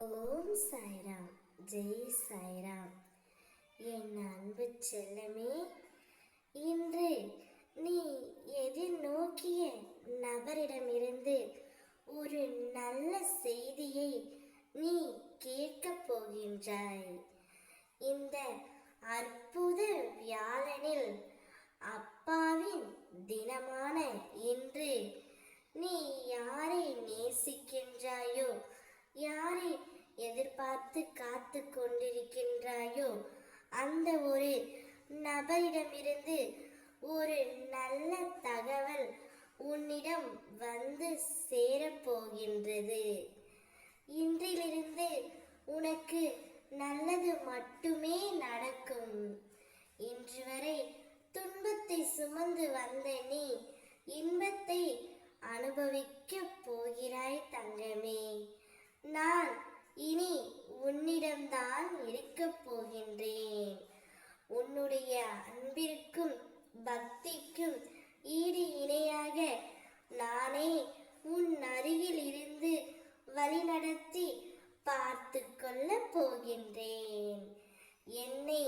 ஓம் சாய்ராம். ஜெய் சாய்ராம். என் அன்பு செல்லமே இன்று நீ எதிர்நோக்கிய நபரிடமிருந்து ஒரு நல்ல செய்தியை நீ கேட்கப் போகின்றாய். இந்த அற்புத வியாழனில் அப்பாவின் தினமான இன்று நீ யாரை நேசிக்கின்றாயோ யாரை எதிர்பார்த்து காத்து கொண்டிருக்கின்றாயோ அந்த ஒரு நபரிடமிருந்து ஒரு நல்ல தகவல் உன்னிடம் வந்து சேரப்போகின்றது. இன்றிலிருந்து உனக்கு நல்லது மட்டுமே நடக்கும். இன்று வரை துன்பத்தை சுமந்து வந்த நீ இன்பத்தை அனுபவிக்கப் போகிறாய் தங்கமே. போகின்றேன் உன்னுடைய அன்பிற்கும் பக்திக்கும் ஈடு இணையாக நானே உன் அருகில் இருந்து வழிநடத்தி பார்த்து கொள்ளப் போகின்றேன். என்னை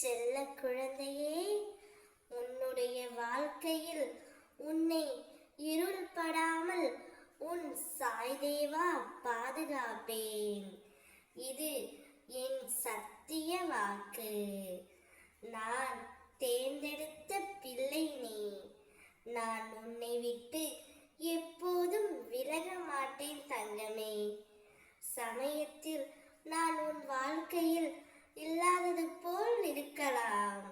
செல்ல குழந்தையே உன்னுடைய வாழ்க்கையில் உன்னை இருள்படாமல் உன் சாய்தேவா பாதுகாப்பேன். இது என் சத்திய வாக்கு. நான் தேர்ந்தெடுத்த பிள்ளை நீ. நான் உன்னை விட்டு எப்போதும் விலக மாட்டேன் தங்கமே சமயத்தில் நான் உன் வாழ்க்கையில் இல்லாதது போல் இருக்கலாம்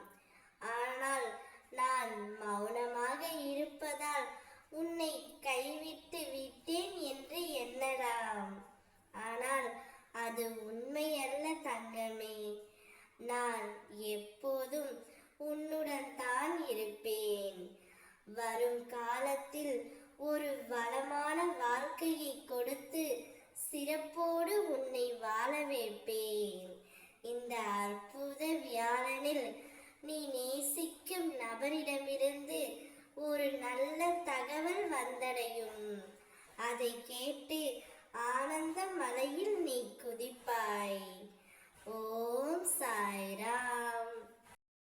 ஆனால் நான் மௌனமாக இருப்பதால் உன்னை கைவிட்டு விட்டேன் என்று எண்ணலாம். ஆனால் அது உண்மையல்ல தங்கமே. நான் எப்போதும் உன்னுடன் தான் இருப்பேன். வரும் காலத்தில் ஒரு வளமான வாழ்க்கையை கொடுத்து சிறப்போடு உன்னை வாழ வைப்பேன். இந்த அற்புத வியாழனில் நீ நேச நல்ல தகவல் வந்தடையும். அதை கேட்டு ஆனந்த மலையில்